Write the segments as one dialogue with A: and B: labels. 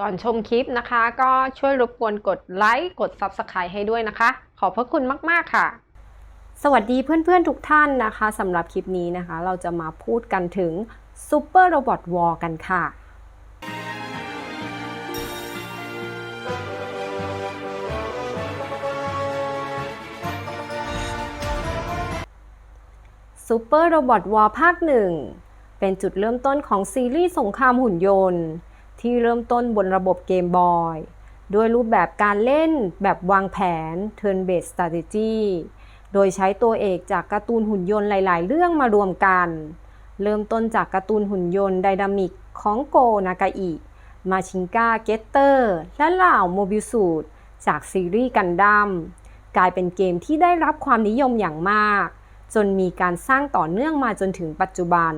A: ก่อนชมคลิปนะคะ ก็ช่วยรบกวนกดไลค์กด Subscribe ให้ด้วยนะคะ ขอบพระคุณมาก ๆ ค่ะ สวัสดีเพื่อน ๆ ทุกท่านนะคะสำหรับคลิปนี้นะคะ เราจะมาพูดกันถึง Super Robot War กันค่ะ Super Robot War ภาคหนึ่งเป็นจุดเริ่มต้นของซีรีส์สงครามหุ่นยนต์ ที่เริ่มต้นบนระบบเกมบอยด้วยรูปแบบการเล่นแบบวางแผน Turn Based Strategy โดยใช้ตัวเอกจากการ์ตูนหุ่นยนต์หลาย ๆ เรื่องมารวมกัน เริ่มต้นจากการ์ตูนหุ่นยนต์ไดนามิกของโกนากาอิมาชิงกาเกตเตอร์และเหล่าโมบิลสูตจากซีรีส์กันดั้มกลายเป็นเกมที่ได้รับความนิยมอย่างมาก จนมีการสร้างต่อเนื่องมาจนถึงปัจจุบัน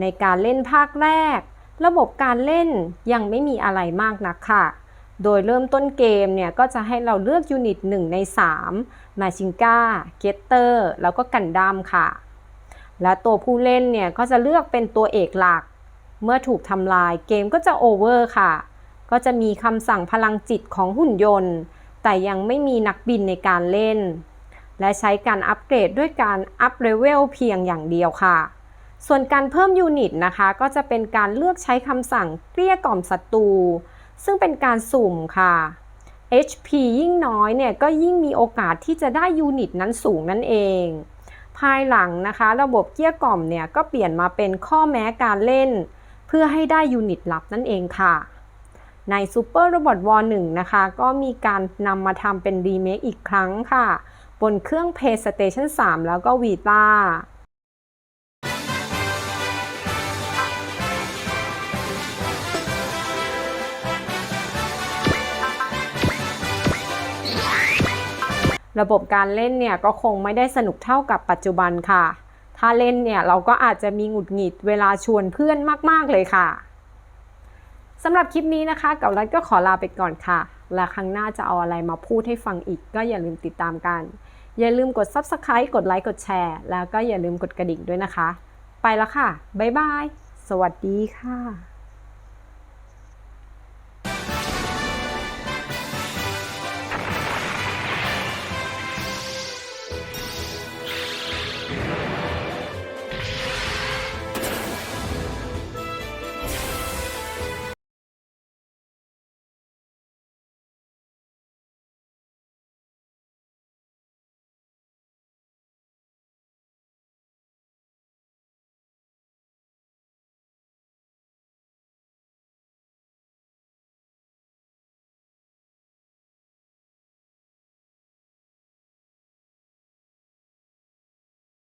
A: ในการเล่นภาคแรก ระบบการเล่นยังไม่มีอะไรมากนักค่ะ โดยเริ่มต้นเกมเนี่ยก็จะให้เราเลือกยูนิต 1 ใน 3 มาชิงกาเกตเตอร์ แล้วก็กันดั้มค่ะ และตัวผู้เล่นเนี่ยก็จะเลือกเป็นตัวเอกหลัก เมื่อถูกทำลายเกมก็จะโอเวอร์ค่ะ ก็จะมีคำสั่งพลังจิตของหุ่นยนต์ แต่ยังไม่มีนักบินในการเล่น และใช้การอัปเกรดด้วยการอัพเลเวลเพียงอย่างเดียวค่ะ ส่วนการเพิ่มยูนิตนะคะ ก็จะเป็นการเลือกใช้คำสั่งเกลี้ยกล่อมศัตรู ซึ่งเป็นการสุ่มค่ะ HP ยิ่งน้อยเนี่ยก็ยิ่งมีโอกาสที่จะได้ยูนิตนั้นสูงนั่นเอง ภายหลังนะคะ ระบบเกลี้ยกล่อมเนี่ยก็เปลี่ยนมาเป็นข้อแม้การเล่น เพื่อให้ได้ยูนิตลับนั่นเองค่ะ ใน Super Robot War 1นะคะ ก็มีการนำมาทำเป็นรีเมคอีกครั้งค่ะ บนเครื่อง PlayStation 3 แล้วก็ Vita ระบบการเล่นเนี่ยก็คงไม่ได้สนุกเท่ากับปัจจุบันค่ะ ถ้าเล่นเนี่ยเราก็อาจจะมีหงุดหงิดเวลาชวนเพื่อนมาก ๆ เลยค่ะสำหรับคลิปนี้นะคะกับรัฐก็ขอลาไปก่อนค่ะ และครั้งหน้าจะเอาอะไรมาพูดให้ฟังอีกก็อย่าลืมติดตามกัน อย่าลืมกด Subscribe กดไลค์กดแชร์ แล้วก็อย่าลืมกดกระดิ่งด้วยนะคะ ไปแล้วค่ะ บ๊ายบาย สวัสดีค่ะ